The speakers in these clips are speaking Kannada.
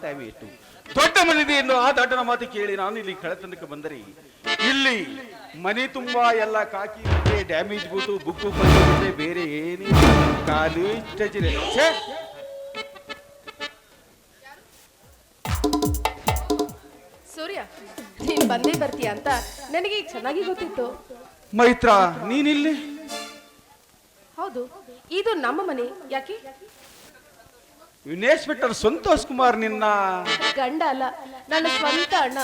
ತ್ಯಾವಿ ಇಟ್ಟು ದೊಡ್ಡ ಮನೆಯನ್ನು ಆ ದೊಡ್ಡನ ಮಾತು ಕೇಳಿ ನಾನು ಇಲ್ಲಿ ಕಳೆತನಕ್ಕೆ ಬಂದರೆ ಇಲ್ಲಿ ಮನೆ ತುಂಬಾ ಎಲ್ಲ ಕಾಕಿ ಬಟ್ಟೆ, ಡ್ಯಾಮೇಜ್ ಬೂಟು ಬುಕ್ಕು ಬಂದಿದೆ ಬೇರೆ ಏನೇ ಕಾಲು ಛೇ! ಸೂರ್ಯ ನೀನ್ ಬಂದೇ ಬರ್ತೀಯ ಅಂತ ನನಗೆ ಚೆನ್ನಾಗಿ ಗೊತ್ತಿತ್ತು. ಮೈತ್ರ ನೀನಿಲ್ಲಿ? ಹೌದು ಇದು ನಮ್ಮ ಮನೆ ಯಾಕೆ? ಇನ್ಸ್ಪೆಕ್ಟರ್ ಸಂತೋಷ್ ಕುಮಾರ್ ನಿನ್ನ. ಗಂಡ ಅಲ್ಲ ನನ್ನ ಸ್ವಂತ ಅಣ್ಣ.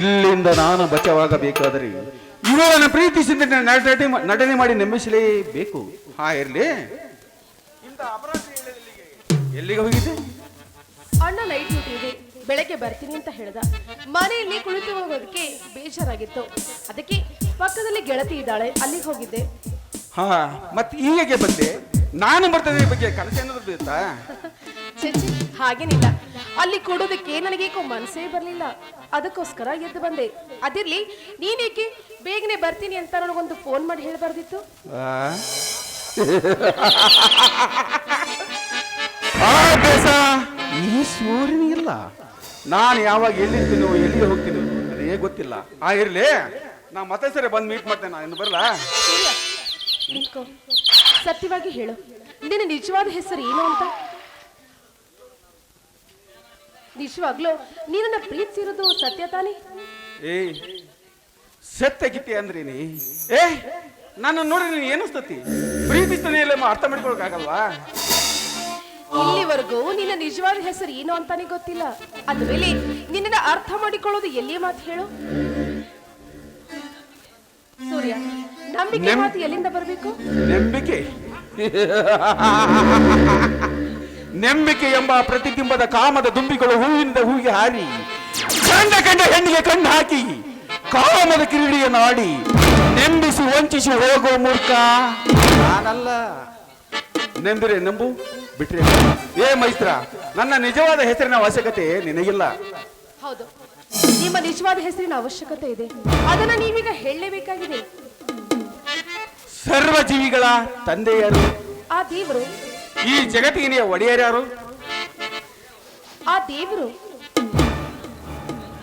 ಇಲ್ಲಿಂದ ನಾನು ಬಚಾವಾಗಬೇಕಾದರೆ ಇವಳನ್ನು ಪ್ರೀತಿಸಿದ ನಟನೆ ನಟನೆ ಮಾಡಿ ನಂಬಿಸಲೇಬೇಕು ಹಾ ಇರ್ಲಿ. ಎಲ್ಲಿಗೆ ಹೋಗಿದ್ದೆ? ಅಣ್ಣ ನೈಟ್ ಡ್ಯೂಟಿ ಇದೆ. ಬೆಳಗ್ಗೆ ಬರ್ತೀನಿ ಅಂತ ಹೇಳ್ದ. ಮನೆಯಲ್ಲಿ ಕುಳಿತು ಹೋಗೋದಕ್ಕೆ ಬೇಜಾರಾಗಿತ್ತು. ಅದಕ್ಕೆ ಪಕ್ಕದಲ್ಲಿ ಗೆಳತಿ ಇದ್ದಾಳೆ ಅಲ್ಲಿಗೆ ಹೋಗಿದ್ದೆ. ಹಾ ಮತ್ತೆ ಹೀಗೆ ಬಂದೆ. ನಾನು ಬರ್ತದೆ ಈ ಬಗ್ಗೆ ಇತ್ತಾ ಚೇಚಿ ಹಾಗೇನಿಲ್ಲ. ಅಲ್ಲಿ ಕೊಡೋದಕ್ಕೆ ನನಗೇಕೋ ಮನಸ್ಸೇ ಬರಲಿಲ್ಲ. ಅದಕ್ಕೋಸ್ಕರ ಎದ್ದು ಬಂದೆ. ಅದಿರ್ಲಿ ನೀನೇಕೆ ಬೇಗನೆ ಬರ್ತೀನಿ ಅಂತ ನನಗೊಂದು ಫೋನ್ ಮಾಡಿ ಹೇಳ್ಬಾರ್ದಿತ್ತು? ಆ? ಆ ಬೇಸ! ಈ ಸೂರ್ಯನಿಗಿಲ್ಲ ನಾನು ಯಾವಾಗ ಎಲ್ಲಿರ್ತೀನೋ ಎಲ್ಲಿಗೆ ಹೋಗ್ತೀನಿ ಅದೇ ಗೊತ್ತಿಲ್ಲ. ಆ ಇರ್ಲಿ. ನಾ ಮತ್ತೆ ಸರಿ ಬಂದು ಮೀಟ್ ಮಾಡ್ತೇನೆ ಇನ್ನು ಬರಲಾ? ಸೂರ್ಯ, ಸತ್ಯವಾಗಿ ಹೇಳು. ನಿನ್ನ ನಿಜವಾದ ಹೆಸರು ಏನು ಅಂತ? ನಿಜವಾಗ್ಲೂ ನೀನನ್ನ ಪ್ರೀತಿಸಿರೋದು ಸತ್ಯ ತಾನೇ? ಏ ಸತ್ಯ ಗಿತ್ತಿ ಅಂದ್ರೇನಿ? ಏ ನನ್ನ ನೋಡಿ ನೀನು ಏನಿಸ್ತತಿ ಪ್ರೀತಿಸ್ತಾನೆ ಇಲ್ಲ ಅರ್ಥ ಮಾಡ್ಕೊಳಕಾಗಲ್ವಾ ಇಲ್ಲಿವರೆಗೂ ನಿನ್ನ ನಿಜವಾದ ಹೆಸರು ಏನು ಅಂತಾನೆ ಗೊತ್ತಿಲ್ಲ. ಅದ್ರಲ್ಲಿ ನಿನ್ನನ್ನ ಅರ್ಥ ಮಾಡಿಕೊಳ್ಳೋದು ಎಲ್ಲಿ ಮಾತು ಹೇಳು? ಸೂರ್ಯ ನಂಬಿಕೆ ಮಾತು ಎಲ್ಲಿಂದ ಬರಬೇಕು? ನಂಬಿಕೆ. ನಂಬಿಕೆ ಎಂಬ ಪ್ರತಿಬಿಂಬದ ಕಾಮದ ದುಂಬಿಗಳು ಹೂವಿನಿಂದ ಹೂವಿಗೆ ಹಾರಿ ಕಂಡ ಕಂಡ ಹೆಣ್ಣಿಗೆ ಕಣ್ಣು ಹಾಕಿ ಕಾಮದ ಕಿರೀಡಿಯನ್ನು ಆಡಿ ನೆಂಬಿಸಿ ವಂಚಿಸಿ ಹೋಗೋ ಮೂರ್ಖ. ನಾನಲ್ಲ. ನೆಂಬಿರೆ ನಂಬು ಬಿಟ್ರೆ ಏ ಮೈತ್ರ ನನ್ನ ನಿಜವಾದ ಹೆಸರಿನ ಅವಶ್ಯಕತೆ ನಿನಗಿಲ್ಲ. ಹೌದು. ನಿಮ್ಮ ನಿಜವಾದ ಹೆಸರಿನ ಅವಶ್ಯಕತೆ ಇದೆ. ಅದನ್ನ ನೀವೀಗ ಹೇಳಲೇಬೇಕಾಗಿದೆ. ಸರ್ವ ಜೀವಿಗಳ ತಂದೆಯರು. ಆ ದೇವರು? ಈ ಜಗತ್ತಿನ ಒಡೆಯರ್ಯಾರು ಆ ದೇವರು?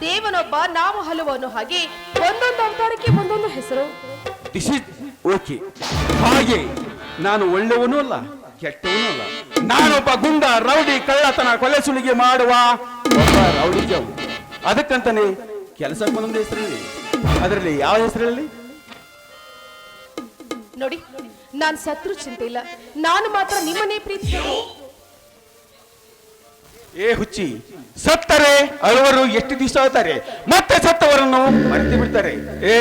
ದೇವನೊಬ್ಬ ನಾವು ಹಲವು ಅನ್ನೋ ಹಾಗೆ ಒಂದೊಂದು ಅವತಾರಕ್ಕೆ ಒಂದೊಂದು ಹೆಸರು. ದಿಸ್ ಇಸ್ ಓಕೆ ಹಾಗೆ ನಾನು ಒಳ್ಳೆಯವನೂ ಅಲ್ಲ ಕೆಟ್ಟವನೂ ಅಲ್ಲ. ನಾನೊಬ್ಬ ಗುಂಡ ರೌಡಿ ಕಳ್ಳತನ ಕೊಲೆ ಸುಲಿಗೆ ಮಾಡುವ ಒಬ್ಬ ರೌಡಿ ಜಾವು ಅದಕ್ಕಂತಾನೆ ಕೆಲಸಕ್ಕೆ ಒಂದೊಂದು ಹೆಸರಲ್ಲಿ. ಅದರಲ್ಲಿ ಯಾವ ಹೆಸರಲ್ಲಿ? ನೋಡಿ ನಾನು ಸತ್ರು ಚಿಂತೆ ಇಲ್ಲ. ನಾನು ಮಾತ್ರ ನಿಮ್ಮನ್ನೇ ಪ್ರೀತಿ ಏ ಹುಚ್ಚಿ ಸತ್ತರೆ ಅಳುವರು ಎಷ್ಟು ದಿವಸ ಆಗ್ತಾರೆ ಮತ್ತೆ ಸತ್ತವರನ್ನು ಮರೆತು ಬಿಡ್ತಾರೆ. ಏ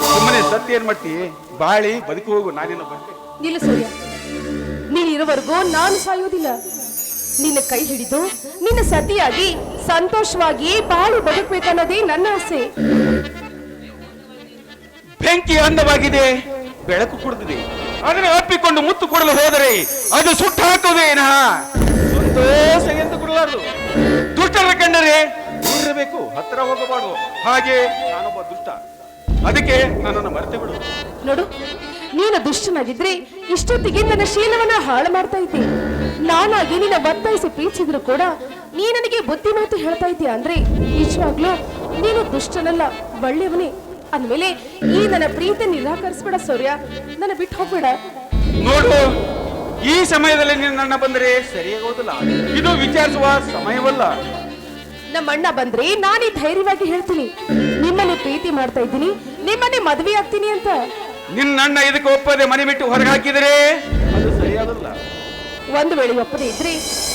ಸುಮ್ಮನೆ ಸತ್ಯ ಏನ್ ಮಾಡ್ತಿ? ಬಾಳಿ ಬದುಕು ಹೋಗು ನಾನೇನು ಬಂದೆ ನಿಲ್ಲ ಸೂರ್ಯ. ನೀನ್ ಇರುವರೆಗೂ ನಾನು ಸಾಯೋದಿಲ್ಲ ನಿನ್ನ ಕೈ ಹಿಡಿದು ನಿನ್ನ ಸತಿಯಾಗಿ ಸಂತೋಷವಾಗಿ ಬಾಳಿ ಬದುಕಬೇಕನ್ನೋದೇ ನನ್ನ ಆಸೆ. ಬೆಂಕಿ ಅಂದವಾಗಿದೆ. ಬೆಳಕು ಕುಡಿದಿದೆ. ಅದನ್ನು ಅಪ್ಪಿಕೊಂಡು ಮುತ್ತು ಕೊಡಲು ಹೋದರೆ ಅದು ಸುಟ್ಟು ಹಾಕುವುದೇನಾ ಸಂತೋಷ ಎಂದು ಕೊಡಲಾರದು. ದುಷ್ಟರ ಕಂಡರೆ ದೂರಬೇಕು ಹತ್ತಿರ ಹೋಗಬಾರದು. ಹಾಗೆ ನಾನೊಬ್ಬ ದುಷ್ಟ. ಅದಕ್ಕೆ ನನ್ನನ್ನು ಮರೆತು ಬಿಡು. ನೋಡು ನೀನು ದುಷ್ಟನಾಗಿದ್ರೆ ಇಷ್ಟೊತ್ತಿಗೆ ನನ್ನ ಶೀಲವನ್ನ ಹಾಳು ಮಾಡ್ತಾ ಇದ್ದೆ. ನಾನಾಗಿ ನಿನ್ನ ಒತ್ತಾಯಿಸಿ ಪ್ರೀತಿಸಿದ್ರು ಕೂಡ ನೀ ನನಗೆ ಬುದ್ಧಿ ಮಾತು ಹೇಳ್ತಾ ಇದ್ದೀಯ ಅಂದ್ರೆ ನಿಜವಾಗ್ಲೂ ನೀನು ದುಷ್ಟನಲ್ಲ ಒಳ್ಳೆಯವನೇ. ಅಂದ್ಮೇಲೆ ಈ ನನ್ನ ಪ್ರೀತಿ ನಿರಾಕರಿಸ್ಬೇಡ ಸೌರ್ಯ. ನನ್ನ ಬಿಟ್ಟು ಹೋಗ್ಬೇಡ. ನೋಡು ಈ ಸಮಯದಲ್ಲಿ ನೀನು ನನ್ನ ಬಂದ್ರೆ ಸರಿಯಾಗೋದಿಲ್ಲ ಇದು ವಿಚಾರಿಸುವ ಸಮಯವಲ್ಲ. ನಮ್ಮ ಅಣ್ಣ ಬಂದ್ರೆ ನಾನೇ ಧೈರ್ಯವಾಗಿ ಹೇಳ್ತೀನಿ. ನಿಮ್ಮನ್ನೇ ಪ್ರೀತಿ ಮಾಡ್ತಾ ಇದ್ದೀನಿ. ನಿಮ್ಮನ್ನೇ ಮದುವೆ ಆಗ್ತೀನಿ ಅಂತ. ನಿನ್ನಣ್ಣ ಇದಕ್ಕೆ ಒಪ್ಪದೆ ಮನೆ ಬಿಟ್ಟು ಹೊರಗೆ ಹಾಕಿದರೆ ಅದು ಸರಿಯಾಗಲ್ಲ. ಒಂದು ವೇಳೆ ಒಪ್ಪದೆ ಇದ್ರೆ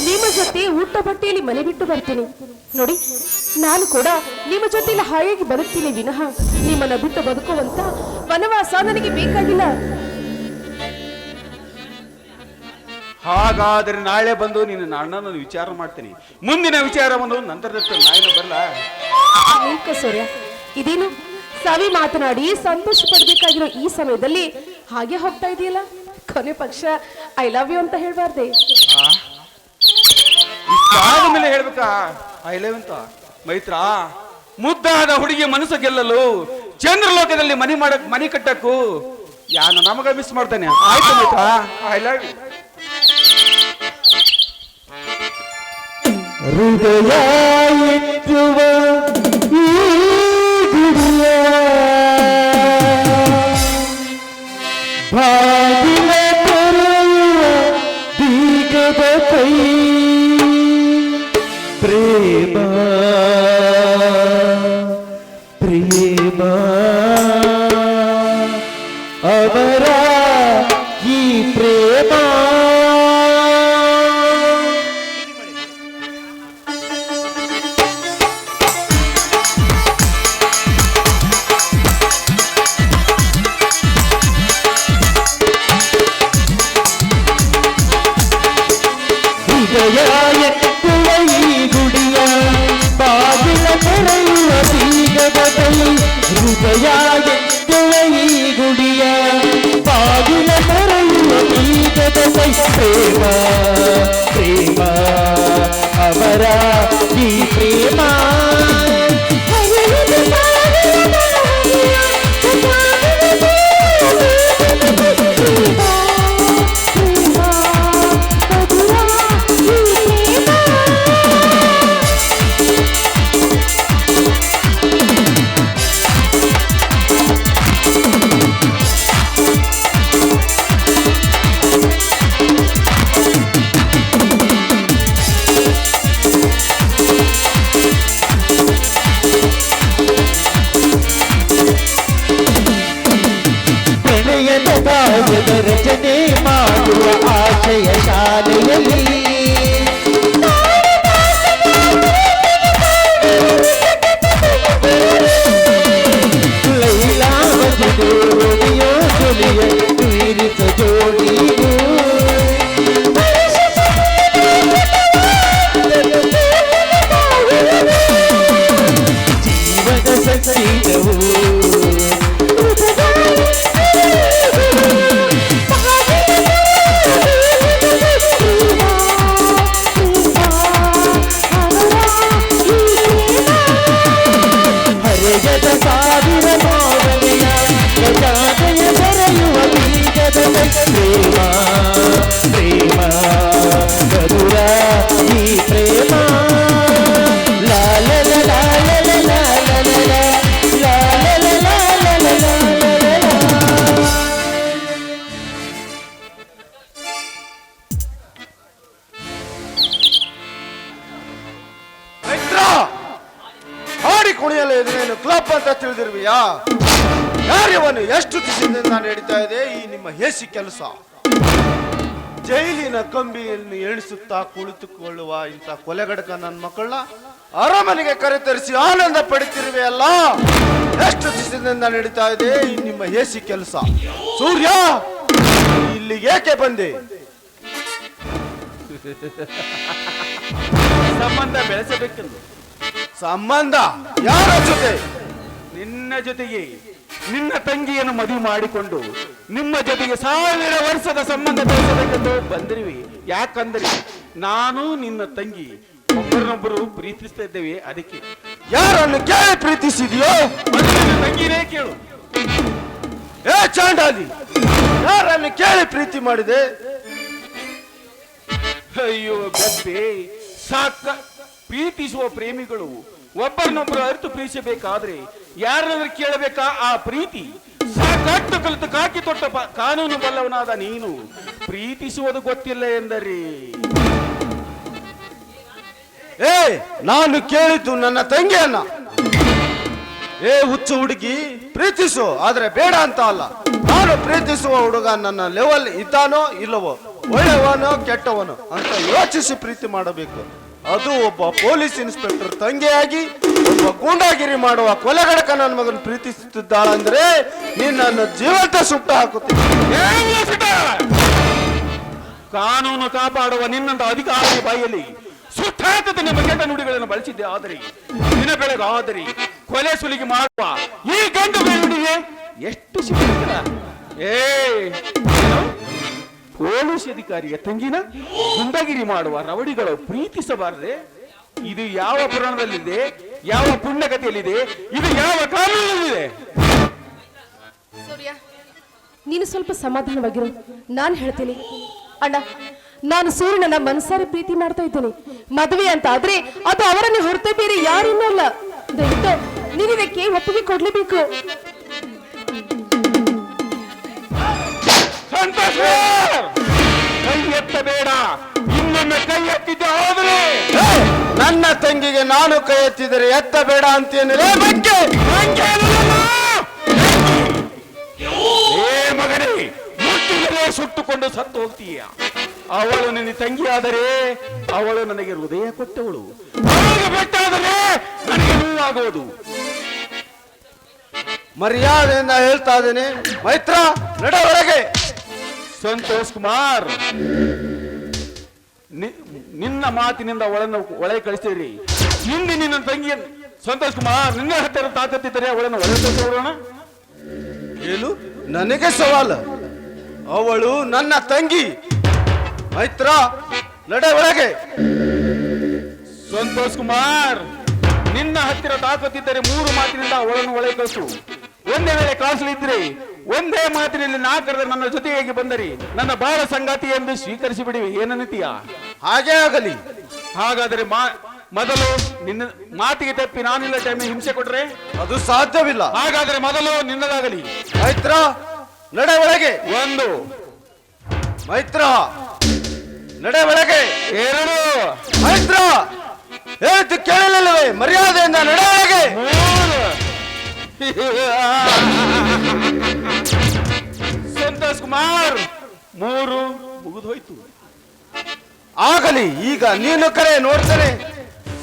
ನಿಮ್ಮ ಜೊತೆ ಊಟ ಬಟ್ಟೆಯಲ್ಲಿ ಮನೆ ಬಿಟ್ಟು ಬರ್ತೀನಿ. ನೋಡಿ. ನಾನು ಕೂಡ ನಿಮ್ಮ ಜೊತೆಲಿ ಹಾಯಾಗಿ ಬದುಕ್ತೀನಿ ವಿನಃ. ನಿಮ್ಮನ್ನ ಬಿಟ್ಟು ಬದುಕುವಂತ ವನವಾಸ ನನಗೆ ಬೇಕಾಗಿಲ್ಲ. ಹಾಗಾದ್ರೆ ನಾಳೆ ಬಂದು ನಿನ್ನ ಅಣ್ಣನ ವಿಚಾರ ಮಾಡ್ತೀನಿ. ಮುಂದಿನ ವಿಚಾರವನ್ನು ನಂತರದಷ್ಟು ನಾಯಿನ ಬರಲ್ಲ ಸೂರ್ಯ ಇದೇನು? ಸವಿ ಮಾತನಾಡಿ ಸಂತೋಷ ಪಡ್ಬೇಕಾಗಿರೋ ಈ ಸಮಯದಲ್ಲಿ ಹಾಗೆ ಹೋಗ್ತಾ ಇದೆಯಲ್ಲ? ಕೊನೆ ಪಕ್ಷ ಐ ಲವ್ ಯು ಅಂತ ಹೇಳ್ಬಾರ್ದೆ. ಮೇಲೆ ಹೇಳ್ಬೇಕಾ? ಐ ಲವ್ ಅಂತ? ಮೈತ್ರ ಮುದ್ದಾದ ಹುಡುಗಿ ಮನಸ್ಸು ಗೆಲ್ಲಲು ಚಂದ್ರಲೋಕದಲ್ಲಿ ಮನಿ ಮಾಡಕ್ ಮನಿ ಕಟ್ಟಕ್ಕೂ ಯಾನ ನಮಗ ಮಿಸ್ ಮಾಡ್ತಾನೆ? ಆಯ್ತು ಮೈತ್ರ. ಐ ಲವ್ ಯು ಹೃದಯ ಎತ್ತುವ ಈ ಗುಡಿಯ ಬಾಗಿಲ ತೆರೆಯುವ ಬೀಗದ ಕೈ ప్రేమ ಇದನ್ನೇನು ಕ್ಲಬ್ ಅಂತ ತಿಳಿದಿರುವಿಯಾ? ಕಾರ್ಯವನ್ನು ಎಷ್ಟು ದಿವಸದಿಂದ ನಡೀತಾ ಇದೆ ಈ ನಿಮ್ಮ ಹೇಸಿ ಕೆಲಸ. ಜೈಲಿನ ಕಂಬಿಯನ್ನು ಎಣಿಸುತ್ತಾ ಕುಳಿತುಕೊಳ್ಳುವ ಇಂಥ ಕೊಲೆಗಡಕ ನನ್ನ ಮಕ್ಕಳನ್ನ ಅರಮನೆಗೆ ಕರೆತರಿಸಿ ಆನಂದ ಪಡಿತಿರುವೆ ಅಲ್ಲ? ಎಷ್ಟು ದಿವಸದಿಂದ ನಡೀತಾ ಇದೆ ಈ ನಿಮ್ಮ ಹೇಸಿ ಕೆಲಸ. ಸೂರ್ಯ, ಇಲ್ಲಿ ಏಕೆ ಬಂದೆ? ಸಂಬಂಧ ಬೆಳೆಸಬೇಕೆಂದು. ಸಂಬಂಧ ಯಾರ ಜೊತೆ? ನಿನ್ನ ಜೊತೆಗೆ ನಿನ್ನ ತಂಗಿಯನ್ನು ಮದುವೆ ಮಾಡಿಕೊಂಡು ನಿಮ್ಮ ಜೊತೆಗೆ ಸಾವಿರ ವರ್ಷದ ಸಂಬಂಧ ಬೆಳೆಸಬೇಕೆಂದು ಬಂದಿರುವೆ. ಯಾಕಂದ್ರೆ ನಾನು ನಿನ್ನ ತಂಗಿ, ಒಬ್ಬರನ್ನೊಬ್ಬರು ಪ್ರೀತಿಸ್ತಾ ಇದ್ದೇವೆ. ಅದಕ್ಕೆ ಯಾರನ್ನು ಕೇಳಿ ಪ್ರೀತಿಸಿದೆಯೋ? ತಂಗಿನೇ ಕೇಳು. ಏ, ಚಾಂಡಾಲಿ, ಯಾರನ್ನು ಕೇಳಿ ಪ್ರೀತಿ ಮಾಡಿದೆ? ಅಯ್ಯೋ, ಗದ್ದೆ, ಸಾಕ ಪ್ರೀತಿಸುವ ಪ್ರೇಮಿಗಳು ಒಬ್ಬರನ್ನೊಬ್ಬರು ಅರಿತು ಪ್ರೀತಿಸಬೇಕಾದ್ರೆ ಯಾರಾದ್ರೂ ಕೇಳಬೇಕಾ? ಆ ಪ್ರೀತಿ ಸಾಕಟ್ಟು ಕಲಿತು ಕಾಕಿ ತೊಟ್ಟ ಕಾನೂನು ಬಲ್ಲವನಾದ ನೀನು. ಪ್ರೀತಿಸುವುದು ಗೊತ್ತಿಲ್ಲ ಎಂದರಿ. ಏ, ನಾನು ಕೇಳಿದ್ದು ನನ್ನ ತಂಗಿಯನ್ನ. ಏ, ಹುಚ್ಚು ಹುಡುಗಿ, ಪ್ರೀತಿಸು, ಆದ್ರೆ ಬೇಡ ಅಂತ ಅಲ್ಲ. ನಾನು ಪ್ರೀತಿಸುವ ಹುಡುಗ ನನ್ನ ಲೆವೆಲ್ ಇದ್ದಾನೋ ಇಲ್ಲವೋ, ಒಳ್ಳೆಯವನೋ ಕೆಟ್ಟವನೋ ಅಂತ ಯೋಚಿಸಿ ಪ್ರೀತಿ ಮಾಡಬೇಕು. ಅದು ಒಬ್ಬ ಪೊಲೀಸ್ ಇನ್ಸ್ಪೆಕ್ಟರ್ ತಂಗಿಯಾಗಿ, ಒಬ್ಬ ಗೂಂಡಾಗಿರಿ ಮಾಡುವ ಕೊಲೆಗಡಕ ನನ್ನ ಮಗನ ಪ್ರೀತಿಸುತ್ತಿದ್ದಾಳಂದ್ರೆ ನೀನ್ ನನ್ನ ಜೀವಂತ ಸುಟ್ಟ ಹಾಕುತ್ತೀನಿ! ಕಾನೂನು ಕಾಪಾಡುವ ನಿನ್ನಂತ ಅಧಿಕಾರಿಯ ಬಾಯಲ್ಲಿ ಸುಟ್ಟಾಕದ ನಿಮ್ಮ ಕೆಟ್ಟ ನುಡಿಗಳನ್ನು ಬಳಸಿದ್ದೆ ಆದರೆ, ದಿನ ಬೆಳಗಾದರೆ ಕೊಲೆ ಸುಲಿಗೆ ಮಾಡುವ ಈ ಗಂಡು ಬೆಳ್ಳುಡಿಗೆ ಎಷ್ಟು ಶಿಕ್ಷಣ ಏ? ಪೊಲೀಸ್ ಅಧಿಕಾರಿಯ ತಂಗಿನ ಗುಂಡಗಿರಿ ಮಾಡುವ ರವಡಿಗಳು ಪ್ರೀತಿಸಬಾರದೆ. ಇದು ಯಾವ ಪುರಾಣದಲ್ಲಿದೆ? ಯಾವ ಪುಣ್ಯಕಥೆಯಲ್ಲಿದೆ ಇದು ಯಾವ ಕಾನೂನಲ್ಲಿದೆ ಸೂರ್ಯ, ನೀನು ಸ್ವಲ್ಪ ಸಮಾಧಾನವಾಗಿರು. ನಾನು ಹೇಳ್ತೀನಿ. ಅಣ್ಣ, ನಾನು ಸೂರ್ಯನ ಮನಸಾರಿ ಪ್ರೀತಿ ಮಾಡ್ತಾ ಇದ್ದೇನೆ. ಮದುವೆ ಅಂತ ಆದ್ರೆ ಅದು ಅವರನ್ನು ಹೊರತು ಬೇರೆ ಯಾರಿನ್ನೂ ಅಲ್ಲ. ದಯವಿಟ್ಟು ನೀನು ಇದಕ್ಕೆ ಒಪ್ಪಿಗೆ ಕೊಡ್ಲೇಬೇಕು. ಸಂತೋಷ್ ಕೈ ಎತ್ತಬೇಡ. ಇನ್ನೊಮ್ಮೆ ಕೈ ಎತ್ತಿದ್ದೆ ಹೋದ್ರೆ. ನನ್ನ ತಂಗಿಗೆ ನಾನು ಕೈ ಎತ್ತಿದರೆ ಎತ್ತಬೇಡ ಅಂತೇನಿಲ್ಲ ಬಗ್ಗೆ ಏ ಮಗನೇ ಸುಟ್ಟುಕೊಂಡು ಸತ್ತು ಹೋಗ್ತೀಯ? ಅವಳು ನಿನ್ನ ತಂಗಿಯಾದರೆ ಅವಳು ನನಗೆ ಹೃದಯ ಕೊಟ್ಟವಳು. ಅವಳಿಗೆ ಬೆಟ್ಟಾದರೆ ನನಗೆ ಆಗೋದು ಮರ್ಯಾದೆಯಿಂದ ಹೇಳ್ತಾ ಇದ್ದೇನೆ. ಮೈತ್ರ ನಡ ಒಳಗೆ ಸಂತೋಷ್ ಕುಮಾರ್ ನಿನ್ನ ಮಾತಿನಿಂದ ಒಳನ ಒಳೆ ಕಳಿಸ್ತೀರಿ. ಹಿಂದೆ ನಿನ್ನ ತಂಗಿ ಸಂತೋಷ್ ಕುಮಾರ್ ನಿನ್ನ ಹತ್ತಿರ ತಾಕತ್ತಿದ್ದರೆ ಅವಳನ್ನು ಒಳೆ ಕಳಿಸೋಣ ಏನು ನನಗೆ ಸವಾಲು. ಅವಳು ನನ್ನ ತಂಗಿ. ಮೈತ್ರ ನಡೆ ಒಳಗೆ. ಸಂತೋಷ್ ಕುಮಾರ್ ನಿನ್ನ ಹತ್ತಿರ ತಾಕತ್ತಿದ್ದರೆ ಮೂರು ಮಾತಿನಿಂದ ಅವಳನ್ನು ಒಳಗೆ ಕಳಿಸು. ಒಂದೇ ವೇಳೆ ಕಳಿಸಲಿದ್ರೆ ಒಂದೇ ಮಾತಿನಲ್ಲಿ ನಾಲ್ಕರದ ನನ್ನ ಜೊತೆಗೆ ಬಂದರಿ ನನ್ನ ಬಾಳ ಸಂಗಾತಿ ಎಂದು ಸ್ವೀಕರಿಸಿ ಬಿಡಿ ಏನನ್ನಿತೀಯ ಹಾಗೆ ಆಗಲಿ. ಹಾಗಾದರೆ ಮಾ ಮೊದಲು ನಿನ್ನ ಮಾತಿಗೆ ತಪ್ಪಿ ನಾನಿಲ್ಲ ಟೈಮ್ ಹಿಂಸೆ ಕೊಟ್ರೆ? ಅದು ಸಾಧ್ಯವಿಲ್ಲ. ಹಾಗಾದ್ರೆ ಮೊದಲು ನಿನ್ನದಾಗಲಿ. ಮೈತ್ರ ನಡೆ ಒಳಗೆ. ಒಂದು. ಮೈತ್ರ ನಡೆ ಒಳಗೆ. ಎರಡು. ಮೈತ್ರ ಹೇಳ್ತು ಕೇಳಲಿಲ್ಲವೇ? ಮರ್ಯಾದೆಯಿಂದ ನಡೆ ಒಳಗೆ. ಮೂರು. ಸಂತೋಷ್ ಕುಮಾರ್, ಮೂರು ಮುಗಿದೋಯ್ತು ಆಗಲಿ, ಈಗ ನೀನು ಕರೆ ನೋಡ್ತಾರೆ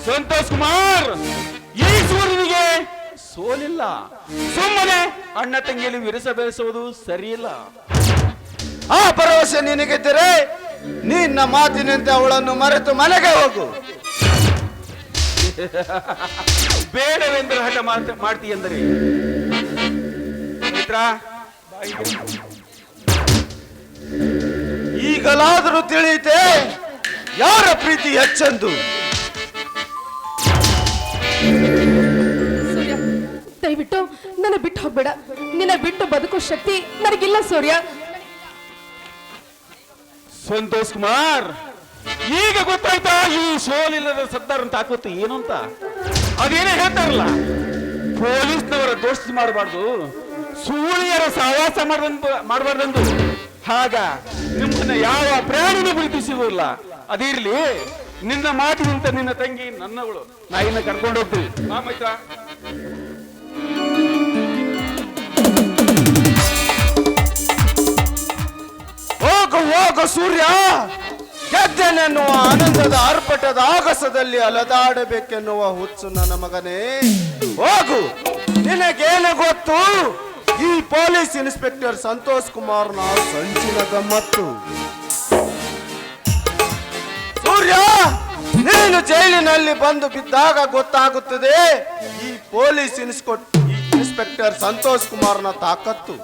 ಸಂತೋಷ್ ಕುಮಾರ್, ಈ ಸೂರ್ಯನಿಗೆ ಸೋಲಿಲ್ಲ. ಸುಮ್ಮನೆ ಅಣ್ಣ ತಂಗಿಯಲ್ಲಿ ವಿರಸ ಬೆಳೆಸುವುದು ಸರಿಯಿಲ್ಲ. ಆ ಭರವಸೆ ನಿನಗಿದ್ದರೆ ನಿನ್ನ ಮಾತಿನಂತೆ ಅವಳನ್ನು ಮರೆತು ಮನೆಗೆ ಹೋಗು. ಬೇಡವೆಂದ್ರೆ ಹಠ ಮಾಡ್- ಮಾಡ್ತಿ ಎಂದರೆ ಮಿತ್ರ ಈಗಲಾದರೂ ತಿಳಿಯುತ್ತೆ ಯಾರ ಪ್ರೀತಿ ಹೆಚ್ಚೆಂದು? ದಯವಿಟ್ಟು ನನ್ನ ಬಿಟ್ಟು ಹೋಗ್ಬೇಡ. ನಿನ್ನ ಬಿಟ್ಟು ಬದುಕೋ ಶಕ್ತಿ ನನಗಿಲ್ಲ ಸೂರ್ಯ. ಸಂತೋಷ್ ಕುಮಾರ್ ಈಗ ಗೊತ್ತಾಯ್ತಾ ಈ ಸೋಲಿಲ್ಲದ ಸದ್ದಾರನ್ ತಾಕತ್ತು ಏನು ಅಂತ? ಅದೇನೇ ಹೇಳ್ತಾರಲ್ಲ ಪೊಲೀಸ್ನವರ ದೋಷ ಮಾಡಬಾರ್ದು ಸೂರ್ಯರ ಸಹವಾಸ ಮಾಡಬಾರ್ದಂದು. ಹಾಗ ನಿಮ್ಮನ್ನ ಯಾವ ಪ್ರಾಣಿನ ಪ್ರೀತಿಸುವುದಿಲ್ಲ ಅದಿರ್ಲಿ, ನಿನ್ನ ಮಾತಿನಿಂದ ನಿನ್ನ ತಂಗಿ ನನ್ನವಳು. ನಾ ಇನ್ನ ಕರ್ಕೊಂಡು ಹೋಗ್ತೀವಿ ಮೈತ್ರ? ಹೋಗು ಹೋಗು, ಸೂರ್ಯ. ಗೆದ್ದೆನೆನ್ನುವ ಆನಂದದ ಅರ್ಪಟದ ಆಗಸದಲ್ಲಿ ಅಲದಾಡಬೇಕೆನ್ನುವ ಹುಚ್ಚು ನನ್ನ ಮಗನೇ. ಹೋಗು, ನಿನಗೇನು ಗೊತ್ತು? ಈ ಪೊಲೀಸ್ ಇನ್ಸ್ಪೆಕ್ಟರ್ ಸಂತೋಷ್ ಕುಮಾರ್ನ ಸಂಚಿನ ಗಮ್ಮತ್ತು ಸೂರ್ಯ, ನೀನು ಜೈಲಿನಲ್ಲಿ ಬಂದು ಬಿದ್ದಾಗ ಗೊತ್ತಾಗುತ್ತದೆ ಈ ಪೊಲೀಸ್ ಇನ್ಸ್ಪೆಕ್ಟರ್ ಸಂತೋಷ್ ಕುಮಾರ್ನ ತಾಕತ್ತು.